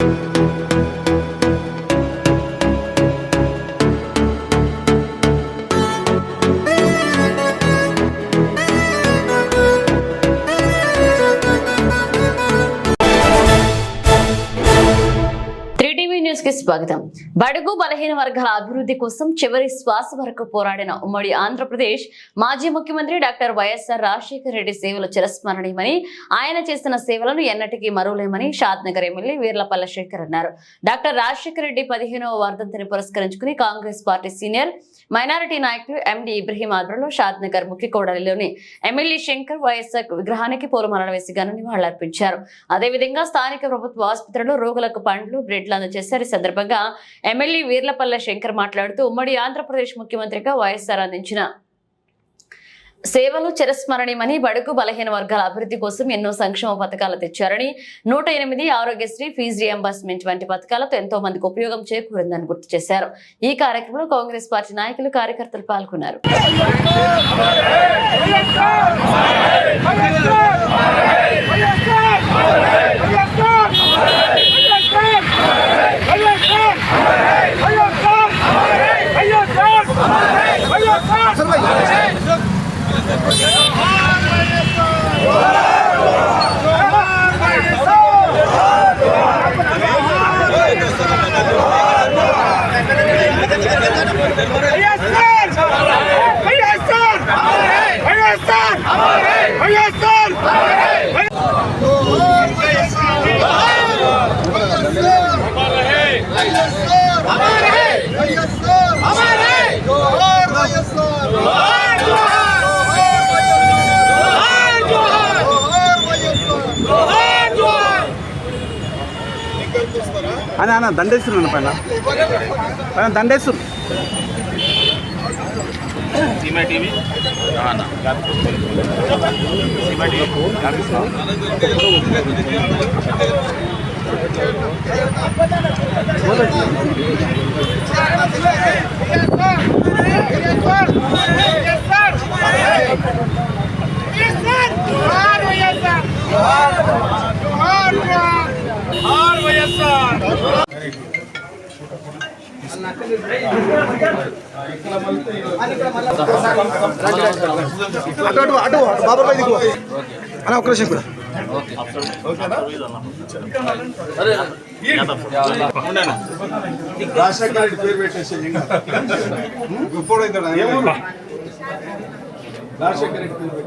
thank you స్వాగతం. బడుగు బలహీన వర్గాల అభివృద్ధి కోసం చివరి శ్వాస వరకు పోరాడిన ఉమ్మడి ఆంధ్రప్రదేశ్ మాజీ ముఖ్యమంత్రి డాక్టర్ వైఎస్ఆర్ రాజశేఖర రెడ్డి సేవలు చిరస్మరణీయమని ఆయన చేసిన సేవలను ఎన్నటికీ మరువలేమని షాద్ నగర్ ఎమ్మెల్యే వీర్లపల్ల శేఖర్ అన్నారు. డాక్టర్ రాజశేఖర రెడ్డి పదిహేనవ వర్ధంతిని పురస్కరించుకుని కాంగ్రెస్ పార్టీ సీనియర్ మైనారిటీ నాయకులు ఎండి ఇబ్రహీం ఆధ్వర్యంలో షాద్నగర్ ముఖ్యకోడలిలోని ముఖ్య కోడలిలోని ఎమ్మెల్యే శంకర్ వైఎస్ఆర్ విగ్రహానికి పూలమాలలు వేసి ఘన నివాళులర్పించారు. అదేవిధంగా స్థానిక ప్రభుత్వ ఆసుపత్రిలో రోగులకు పండ్లు బ్రెడ్లు అందజేశారు. ఈ సందర్భంగా ఎమ్మెల్యే వీర్లపల్ల శంకర్ మాట్లాడుతూ ఉమ్మడి ఆంధ్రప్రదేశ్ ముఖ్యమంత్రిగా వైఎస్ఆర్ అందించిన సేవలు చిరస్మరణీయమని బడుగు బలహీన వర్గాల అభివృద్ధి కోసం ఎన్నో సంక్షేమ పథకాలు తెచ్చారని నూట ఎనిమిది ఆరోగ్యశ్రీ ఫీజు రియంబర్స్మెంట్ వంటి పథకాలతో ఎంతో మందికి ఉపయోగం చేకూరిందని గుర్తు చేశారు. ఈ కార్యక్రమంలో కాంగ్రెస్ పార్టీ నాయకులు కార్యకర్తలు పాల్గొన్నారు. ¡Ahí está! అని అన్న దండేస్తున్నాను పైన పైన దండేస్తున్నారు సీమా టీవీ సీమా టీవీ అటు అటు అటు బాబాయ్ దిగు అలా ఒక్క నిమిషం కూడా రాజశేఖర రెడ్డి పేరు పెట్టేసి ఇప్పుడు రాజశేఖర రెడ్డి పేరు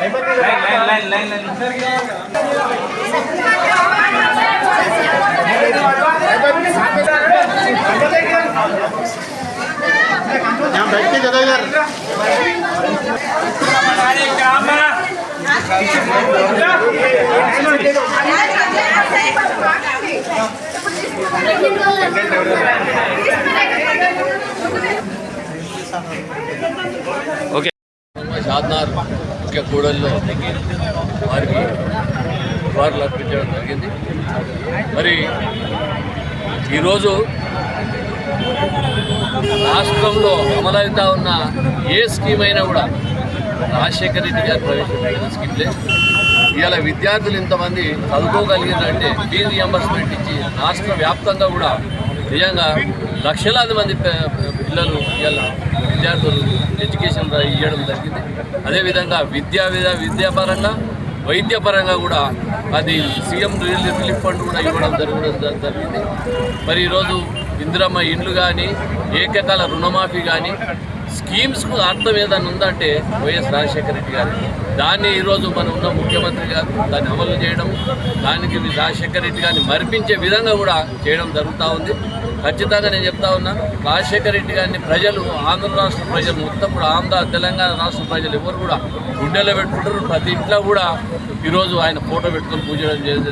लाइन लाइन यहाँ बैठ के जगह इधर ओके okay. शादनार ముఖ్య కూడల్లో వారికి వారు అర్పించడం జరిగింది. మరి ఈరోజు రాష్ట్రంలో అమలవుతా ఉన్న ఏ స్కీమ్ అయినా కూడా రాజశేఖర రెడ్డి గారు ప్రవేశపెట్టిన స్కీమ్లే. ఇవాళ విద్యార్థులు ఇంతమంది చదువుకోగలిగిందంటే ఫీ రియంబర్స్మెంట్ ఇచ్చి రాష్ట్ర వ్యాప్తంగా కూడా నిజంగా లక్షలాది మంది పిల్లలు ఇవాళ విద్యార్థులు ఎడ్యుకేషన్ ఇవ్వడం జరిగింది. అదేవిధంగా విద్యా విద్యా విద్యాపరంగా వైద్యపరంగా కూడా అది సీఎం రిలీఫ్ ఫండ్ కూడా ఇవ్వడం జరగడం జరిగింది. మరి ఈరోజు ఇందిరమ్మ ఇండ్లు కానీ ఏకకాల రుణమాఫీ కానీ స్కీమ్స్కు అర్థం ఏదైనా ఉందంటే వైఎస్ రాజశేఖర రెడ్డి గారు. దాన్ని ఈరోజు మనం ఉన్న ముఖ్యమంత్రి గారు దాన్ని అమలు చేయడం దానికి రాజశేఖర రెడ్డి గారిని మరిపించే విధంగా కూడా చేయడం జరుగుతూ ఉంది. ఖచ్చితంగా నేను చెప్తా ఉన్నాను రాజశేఖర రెడ్డి గారిని ప్రజలు ఆంధ్ర రాష్ట్ర ప్రజలు మొత్తం కూడా ఆంధ్ర తెలంగాణ రాష్ట్ర ప్రజలు ఎవరు కూడా గుండెలో పెట్టుకుంటారు. ప్రతి ఇంట్లో కూడా ఈరోజు ఆయన ఫోటో పెట్టుకొని పూజ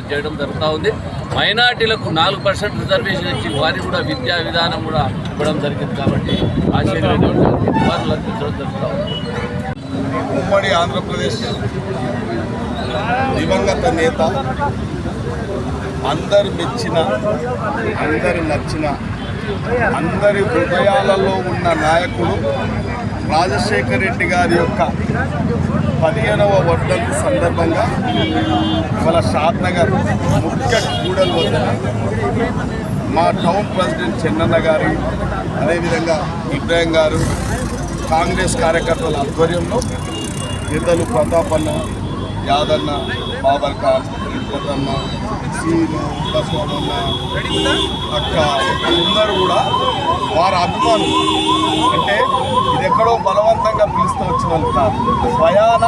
చేయడం- జరుగుతూ ఉంది. మైనార్టీలకు నాలుగు పర్సెంట్ రిజర్వేషన్ ఇచ్చి వారికి కూడా విద్యా విధానం కూడా ఇవ్వడం జరిగింది కాబట్టి రాజశేఖర రెడ్డి గారికి నివాళులు జరుగుతూ ఉంది. ఉమ్మడి ఆంధ్రప్రదేశ్ దివంగత నేత అందరు మెచ్చిన అందరి నచ్చిన అందరి హృదయాలలో ఉన్న నాయకుడు రాజశేఖర రెడ్డి గారి యొక్క పదిహేనవ వర్ధంతి సందర్భంగా మన షాద్నగర్ ముఖ్య కూడలి వద్ద మా టౌన్ ప్రెసిడెంట్ చెన్నన్న గారి అదేవిధంగా ఇబ్రాహిం గారు కాంగ్రెస్ కార్యకర్తల ఆధ్వర్యంలో పెద్దలు ప్రతాపన్న యాదన్న బాబర్ ఖాన్ పెద్దన్న సీను బస్వామన్న అక్క అందరూ కూడా వారి అభిమానులు. అంటే ఇది ఎక్కడో బలవంతంగా పిలుస్తూ వచ్చిన వాళ్ళు కాదు స్వయాన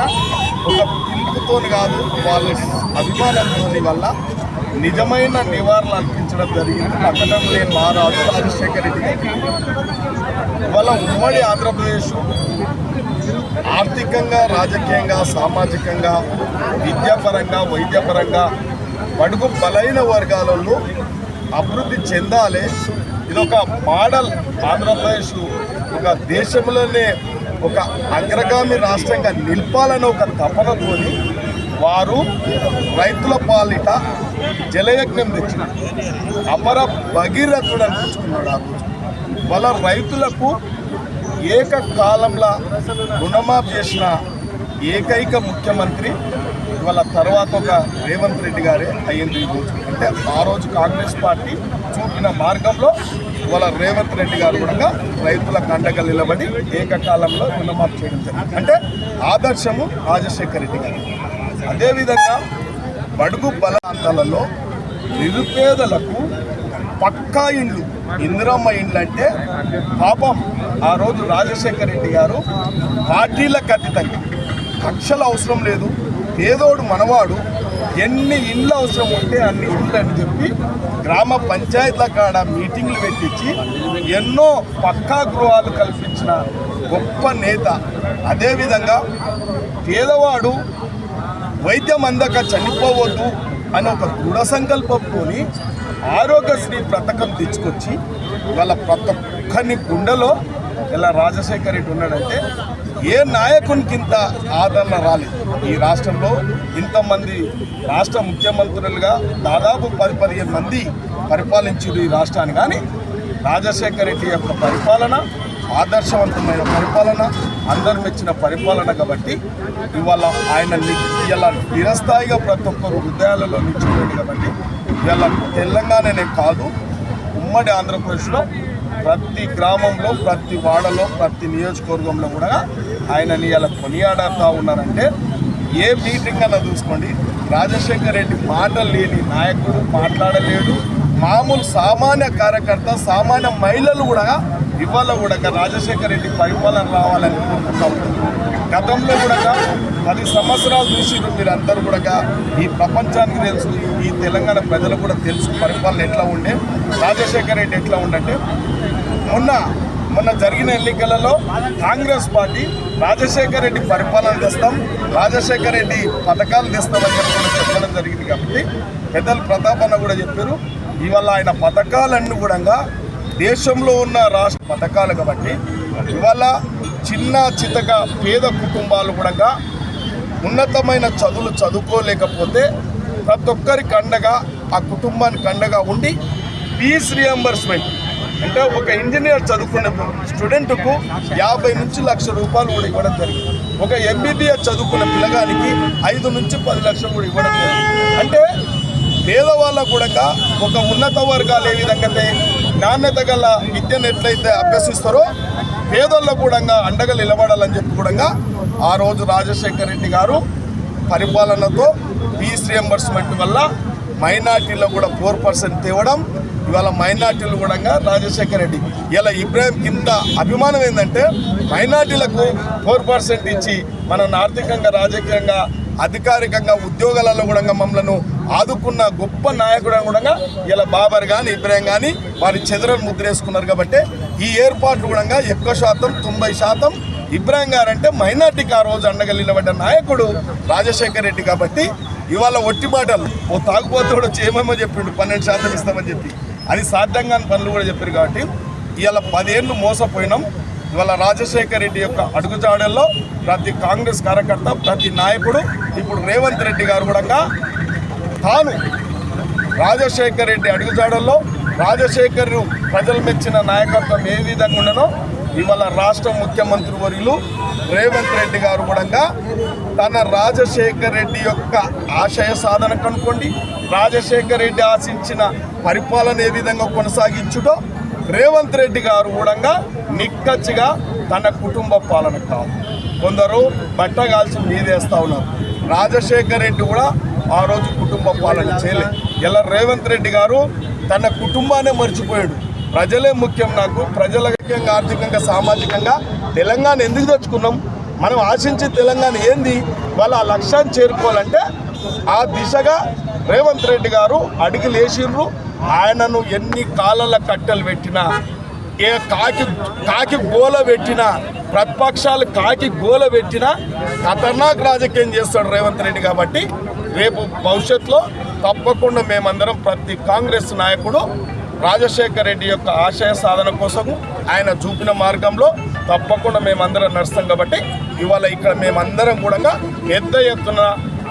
ఒక పిలుపుతో కాదు వాళ్ళ అభిమానంతో వల్ల నిజమైన నివారణ అర్పించడం జరిగింది. పట్టణం లేని మహారాజు రాజశేఖర రెడ్డి ఇవాళ ఉమ్మడి ఆంధ్రప్రదేశ్ ఆర్థికంగా రాజకీయంగా సామాజికంగా విద్యాపరంగా వైద్యపరంగా బడుగు బలైన వర్గాలలో అభివృద్ధి చెందాలి. ఇది ఒక మోడల్ ఆంధ్రప్రదేశ్ ఒక దేశంలోనే ఒక అగ్రగామి రాష్ట్రంగా నిలపాలని ఒక తపనతోని వారు రైతుల పాలిట జలయజ్ఞం తెచ్చిన అమర భగీరథుడు అనిపించుకున్నాడు ఆ రోజు. వాళ్ళ రైతులకు ఏకకాలంలో రుణమాఫ్ చేసిన ఏకైక ముఖ్యమంత్రి వాళ్ళ తర్వాత ఒక రేవంత్ రెడ్డి గారే అయ్యింది. ఈ రోజు అంటే ఆ రోజు కాంగ్రెస్ పార్టీ చూపిన మార్గంలో వాళ్ళ రేవంత్ రెడ్డి గారు కూడా రైతుల కండగా నిలబడి ఏకకాలంలో రుణమాఫీ చేయడం జరిగింది. అంటే ఆదర్శము రాజశేఖర రెడ్డి గారు. అదేవిధంగా బడుగు బలాంతాలలో నిరుపేదలకు పక్కా ఇండ్లు. ఇందిరమ్మ ఇండ్లు అంటే పాపం ఆ రోజు రాజశేఖర రెడ్డి గారు పార్టీలకు అతీతంగా. కక్షలు అవసరం లేదు. పేదోడు మనవాడు. ఎన్ని ఇండ్లు అవసరం ఉంటే అన్ని ఇండ్లు అని చెప్పి గ్రామ పంచాయతీల కాడ మీటింగ్లు పెట్టించి ఎన్నో పక్కా గృహాలు కల్పించిన గొప్ప నేత. అదేవిధంగా పేదవాడు వైద్యం అందక చనిపోవద్దు అని ఒక దృఢ సంకల్పంతోని ఆరోగ్యశ్రీ పథకం తెచ్చుకొచ్చి వాళ్ళ ప్రతి ఒక్కరిని గుండెలో ఇలా రాజశేఖర్ రెడ్డి ఉన్నాడంటే ఏ నాయకునికి ఇంత ఆదరణ రాలేదు ఈ రాష్ట్రంలో ఇంతమంది రాష్ట్ర ముఖ్యమంత్రులుగా దాదాపు పది పదిహేను మంది పరిపాలించారు ఈ రాష్ట్రాన్ని. కానీ రాజశేఖర రెడ్డి యొక్క పరిపాలన ఆదర్శవంతమైన పరిపాలన అందరు మెచ్చిన పరిపాలన కాబట్టి ఇవాళ ఆయన ఇలా నిరస్థాయిగా ప్రతి ఒక్కరు హృదయాలలో నిలిచిపోయింది కాబట్టి ఇలా తెలంగాణనే కాదు ఉమ్మడి ఆంధ్రప్రదేశ్లో ప్రతి గ్రామంలో ప్రతి వాడలో ప్రతి నియోజకవర్గంలో కూడా ఆయనని ఇలా కొనియాడతా ఉన్నారంటే ఏ మీటింగ్ అన్నా చూసుకోండి. రాజశేఖర్ రెడ్డి మాటలు లేని నాయకుడు మాట్లాడలేడు. మామూలు సామాన్య కార్యకర్త సామాన్య మహిళలు కూడా ఇవాళ కూడా రాజశేఖర రెడ్డి పరిపాలన రావాలని కోరుకుంటా గతంలో కూడా పది సంవత్సరాలు చూసిరు మీరు అందరూ కూడా ఈ ప్రపంచానికి తెలుసు ఈ తెలంగాణ ప్రజలకు కూడా తెలుసు పరిపాలన ఎట్లా ఉండే రాజశేఖర రెడ్డి ఎట్లా ఉండంటే మొన్న మొన్న జరిగిన ఎన్నికలలో కాంగ్రెస్ పార్టీ రాజశేఖర రెడ్డి పరిపాలన తెస్తాం రాజశేఖర రెడ్డి పథకాలు తెస్తామని చెప్పి చెప్పడం జరిగింది కాబట్టి పెద్దలు ప్రతాపన్న కూడా చెప్పారు. ఇవాళ ఆయన పథకాలన్నీ కూడా దేశంలో ఉన్న రాష్ట్ర పథకాలు కాబట్టి ఇవాళ చిన్న చితక పేద కుటుంబాలు కూడా ఉన్నతమైన చదువులు చదువుకోలేకపోతే ప్రతి ఒక్కరికి అండగా ఆ కుటుంబానికి అండగా ఉండి ఫీజ్ రియంబర్స్మెంట్ అంటే ఒక ఇంజనీర్ చదువుకునే స్టూడెంట్కు యాభై నుంచి లక్ష రూపాయలు కూడా ఇవ్వడం జరిగింది. ఒక ఎంబీబీఎస్ చదువుకున్న పిల్లగానికి ఐదు నుంచి పది లక్షలు కూడా ఇవ్వడం జరిగింది. అంటే పేదవాళ్ళకు కూడా ఒక ఉన్నత వర్గాలు ఏ విధంగా అయితే నాణ్యత గల విద్యను ఎట్లయితే అభ్యసిస్తారో పేదల్లో కూడా అండగా నిలబడాలని చెప్పి కూడా ఆ రోజు రాజశేఖర రెడ్డి గారు పరిపాలనతో ఫీజ్ రియంబర్స్మెంట్ వల్ల మైనార్టీలో కూడా ఫోర్ పర్సెంట్ తేవడం ఇవాళ మైనార్టీలు కూడా రాజశేఖర రెడ్డి. ఇలా ఇబ్రాహిం కింద అభిమానం ఏంటంటే మైనార్టీలకు ఫోర్ పర్సెంట్ ఇచ్చి మనల్ని ఆర్థికంగా రాజకీయంగా అధికారికంగా ఉద్యోగాలలో కూడా మమ్మలను ఆదుకున్న గొప్ప నాయకుడు కూడా ఇలా బాబర్ కానీ ఇబ్రాహిం కానీ వారి చెదరను ముద్రేసుకున్నారు కాబట్టి ఈ ఏర్పాట్లు కూడా ఎక్కువ శాతం తొంభై శాతం ఇబ్రాహిం గారు అంటే మైనార్టీకి ఆ రోజు అండగా నిలబడ్డ నాయకుడు రాజశేఖర్ రెడ్డి కాబట్టి ఇవాళ ఒట్టి మాటలు ఓ తాగుపోతే కూడా చేయమేమో చెప్పిండు పన్నెండు శాతం ఇస్తామని చెప్పి. అది సాధ్యం కాని పనులు కూడా చెప్పారు కాబట్టి ఇవాళ పదేళ్ళు మోసపోయినాం. ఇవాళ రాజశేఖర్ రెడ్డి యొక్క అడుగుజాడల్లో ప్రతి కాంగ్రెస్ కార్యకర్త ప్రతి నాయకుడు ఇప్పుడు రేవంత్ రెడ్డి గారు కూడా తాను రాజశేఖర్ రెడ్డి అడుగుజాడల్లో రాజశేఖర్ ప్రజలు మెచ్చిన నాయకత్వం ఏ విధంగా ఉండనో ఇవాళ రాష్ట్ర ముఖ్యమంత్రి వర్యులు రేవంత్ రెడ్డి గారు కూడా తన రాజశేఖర్ రెడ్డి యొక్క ఆశయ సాధన కనుక్కోండి. రాజశేఖర్ రెడ్డి ఆశించిన పరిపాలన ఏ విధంగా కొనసాగించుటో రేవంత్ రెడ్డి గారు కూడా నిక్కచ్చిగా తన కుటుంబ పాలన కాదు. కొందరు బట్టగాల్సి మీదేస్తా ఉన్నారు. రాజశేఖర్ రెడ్డి కూడా ఆ రోజు కుటుంబ పాలన చేయలేదు ఇలా రేవంత్ రెడ్డి గారు తన కుటుంబాన్ని మర్చిపోయాడు. ప్రజలే ముఖ్యం నాకు. ప్రజల ఆర్థికంగా సామాజికంగా తెలంగాణ ఎందుకు తెచ్చుకున్నాం? మనం ఆశించే తెలంగాణ ఏంది? వాళ్ళ ఆ లక్ష్యాన్ని చేరుకోవాలంటే ఆ దిశగా రేవంత్ రెడ్డి గారు అడిగి లేచిండ్రు ఆయనను ఎన్ని కాలాల కట్టెలు పెట్టినా ఏ కాకి కాకి గోల పెట్టినా ప్రతిపక్షాలు కాకి గోల పెట్టినా ఖతర్నాక్ రాజకీయం చేస్తాడు రేవంత్ రెడ్డి కాబట్టి రేపు భవిష్యత్తులో తప్పకుండా మేమందరం ప్రతి కాంగ్రెస్ నాయకుడు రాజశేఖర్ రెడ్డి యొక్క ఆశయ సాధన కోసం ఆయన చూపిన మార్గంలో తప్పకుండా మేమందరం నడుస్తాం కాబట్టి ఇవాళ ఇక్కడ మేమందరం కూడా పెద్ద ఎత్తున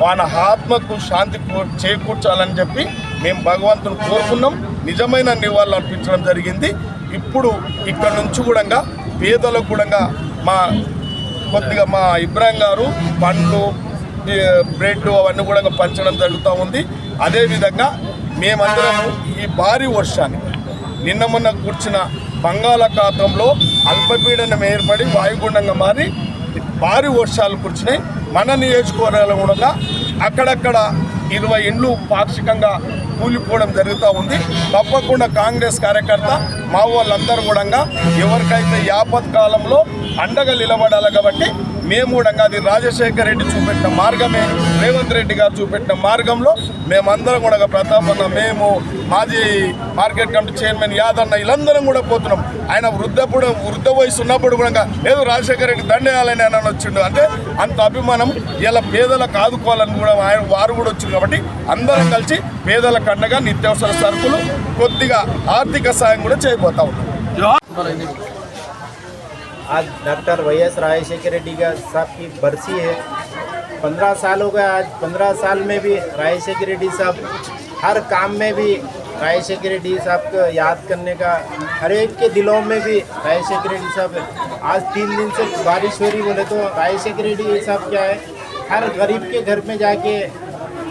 వాళ్ళ ఆత్మకు శాంతి చేకూర్చాలని చెప్పి మేము భగవంతుని కోరుకున్నాం. నిజమైన నివాళులు అర్పించడం జరిగింది. ఇప్పుడు ఇక్కడ నుంచి కూడా పేదలకు కూడా మా కొద్దిగా మా ఇబ్రాహిం గారు పండ్లు బ్రెడ్ అవన్నీ కూడా పంచడం జరుగుతూ ఉంది. అదేవిధంగా మేమందరం ఈ భారీ వర్షాన్ని నిన్న మొన్న కూర్చున్న బంగాళాఖాతంలో అల్పపీడనం ఏర్పడి వాయుగుండంగా మారి భారీ వర్షాలు కురిచినాయి. మన నియోజకవర్గాలు కూడా అక్కడక్కడ ఇరవై ఇండ్లు పాక్షికంగా కూలిపోవడం జరుగుతూ ఉంది. తప్పకుండా కాంగ్రెస్ కార్యకర్త మా వాళ్ళందరూ కూడా ఎవరికైతే యాపత్ కాలంలో అండగా నిలబడాలి కాబట్టి మేము కూడా అది రాజశేఖర్ రెడ్డి చూపెట్టిన మార్గమే రేవంత్ రెడ్డి గారు చూపెట్టిన మార్గంలో మేమందరం కూడా ప్రతాపన్న మేము మాజీ మార్కెట్ కమిటీ చైర్మన్ యాదన్న వీళ్ళందరం కూడా పోతున్నాం. ఆయన వృద్ధప్పుడు వృద్ధ వయసు ఉన్నప్పుడు కూడా ఏదో రాజశేఖర రెడ్డి దండేయాలని ఆయన వచ్చిండు. అంటే అంత అభిమానం ఇలా పేదలకు ఆదుకోవాలని కూడా ఆయన వారు కూడా వచ్చింది కాబట్టి అందరం కలిసి పేదలకు అండగా నిత్యావసర సరుకులు కొద్దిగా ఆర్థిక సాయం కూడా చే చేయబోతా ఉన్నాం आज doctor Y S Rajasekhar Reddy का साहब की बरसी है पंद्रह साल हो गए आज पंद्रह साल में भी राजशेखर रेड्डी साहब हर काम में भी राजशेखर रेड्डी साहब को याद करने का हर एक के दिलों में भी राजशेखर रेड्डी साहब आज तीन दिन से बारिश हो रही बोले तो राजशेखर रेड्डी साहब क्या है हर गरीब के घर में जाके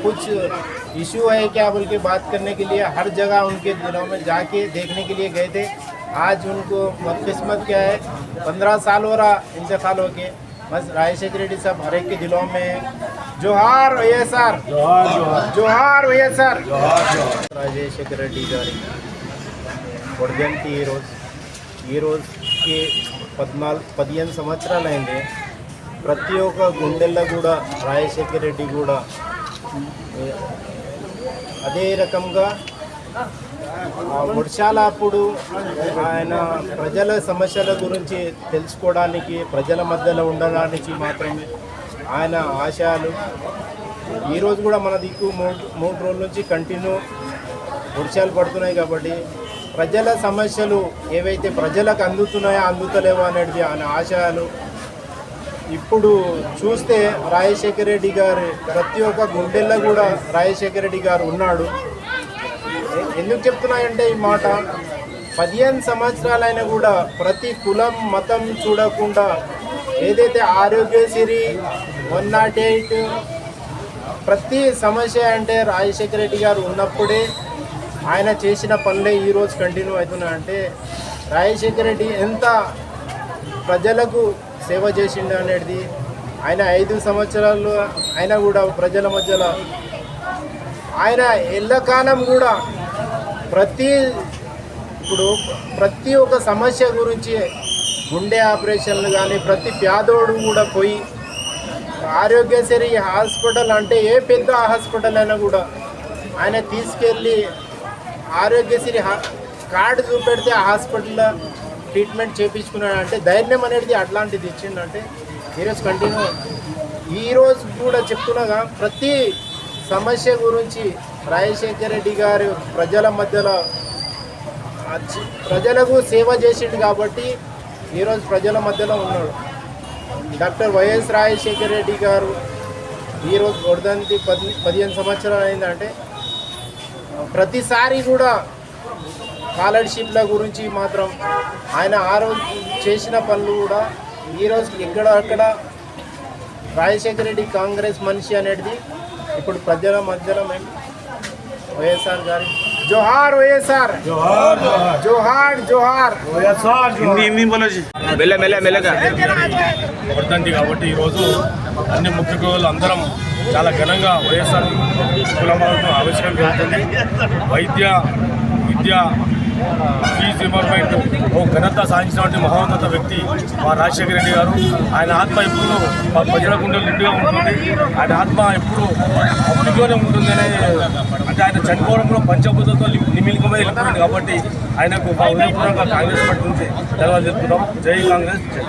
कुछ इशू है क्या बोल के बात करने के लिए हर जगह उनके दिलों में जाके देखने के लिए गए थे आज उनको बदकिस्मत क्या है पंद्रह साल हो रहा इंतकाल होके बस राजशेखर रेड्डी साहब हर एक के दिलों में है जोहार వైఎస్ఆర్ జోహార్ వైఎస్ఆర్ రాజశేఖర రెడ్డి గారి వర్ధంతి ఈరోజు ఈరోజుకి పద్నాలుగు పదిహేను సంవత్సరాలు అయింది ప్రతి ఒక్క గుండెల్లో కూడా రాజశేఖర రెడ్డి కూడా ఏ, అదే రకంగా ఆ వర్షాల అప్పుడు ఆయన ప్రజల సమస్యల గురించి తెలుసుకోవడానికి ప్రజల మధ్యలో ఉండడానికి మాత్రమే ఆయన ఆశయాలు. ఈరోజు కూడా మన దిక్కు మూడు మూడు రోజుల నుంచి కంటిన్యూ వర్షాలు పడుతున్నాయి కాబట్టి ప్రజల సమస్యలు ఏవైతే ప్రజలకు అందుతున్నాయో అందుతలేవో అనేది ఆయన ఆశయాలు. ఇప్పుడు చూస్తే రాజశేఖర రెడ్డి గారు ప్రతి ఒక్క గుండెల్లో కూడా రాజశేఖర రెడ్డి గారు ఉన్నాడు. ఎందుకు చెప్తున్నాయంటే ఈ మాట? పదిహేను సంవత్సరాలైనా కూడా ప్రతి కులం మతం చూడకుండా ఏదైతే ఆరోగ్యశ్రీ వన్ నాట్ ఎయిట్ ప్రతి సమస్య అంటే రాజశేఖర రెడ్డి గారు ఉన్నప్పుడే ఆయన చేసిన పనులే ఈరోజు కంటిన్యూ అవుతున్నాయంటే రాజశేఖర రెడ్డి ఎంత ప్రజలకు సేవ చేసిండు అనేది ఆయన ఐదు సంవత్సరాలు ఆయన కూడా ప్రజల మధ్యలో. ఆయన ఎల్లకాలం కూడా ప్రతి ఇప్పుడు ప్రతి ఒక్క సమస్య గురించి గుండె ఆపరేషన్లు కానీ ప్రతి పేదోడు కూడా పోయి ఆరోగ్యశ్రీ హాస్పిటల్ అంటే ఏ పెద్ద హాస్పిటల్ అయినా కూడా ఆయన తీసుకెళ్ళి ఆరోగ్యశ్రీ హా- కార్డు చూపెడితే ఆ హాస్పిటల్లో ట్రీట్మెంట్ చేయించుకున్నాడంటే ధైర్యం అనేది అట్లాంటిది ఇచ్చిండంటే ఈరోజు కంటిన్యూ. ఈరోజు కూడా చెప్తున్నాగా ప్రతి సమస్య గురించి రాజశేఖర రెడ్డి గారు ప్రజల మధ్యలో ప్రజలకు సేవ చేసిండు కాబట్టి ఈరోజు ప్రజల మధ్యలో ఉన్నాడు. డాక్టర్ వైఎస్ రాజశేఖర రెడ్డి గారు ఈరోజు వడదంతి పది పదిహేను సంవత్సరాలు అయిందంటే ప్రతిసారి కూడా స్కాలర్షిప్ల గురించి మాత్రం ఆయన ఆ రోజు చేసిన పనులు కూడా ఈరోజు ఎక్కడ అక్కడ రాజశేఖర రెడ్డి కాంగ్రెస్ మనిషి అనేది ఇప్పుడు ప్రజల మధ్యలో మేము వైఎస్ఆర్ గారి జోహార్ వైఎస్ఆర్. జోహార్ జోహార్. హిందీ హిందీ బోలో జీ. మెల్ల మెల్ల మెల్లగా. వర్ధంతి కాబట్టి ఈరోజు అన్ని ముఖ్య కులాలు అందరం చాలా ఘనంగా వైఎస్ఆర్ కులమాలతో ఆవిష్కరణ జరుగుతుంది. వైద్య విద్య ఫీజు రిమర్మెంట్ ఓ ఘనత సాధించినటువంటి మహోన్నత వ్యక్తి మా రాజశేఖర రెడ్డి గారు. ఆయన ఆత్మ ఎప్పుడు మా ప్రజల గుండెలు నిండుగా ఉంటుంది ఆయన ఆత్మ ఎప్పుడు అప్పుడుగానే ఉంటుంది అనే అంటే ఆయన చనిపోవడంలో పంచభూతతో నిమిలికమై వెళ్ళిపోయింది కాబట్టి ఆయనకు మా ఉదయపూర్వక కాంగ్రెస్ పార్టీ నుంచి ధన్యవాదాలు చెప్తున్నాం జై కాంగ్రెస్ జై.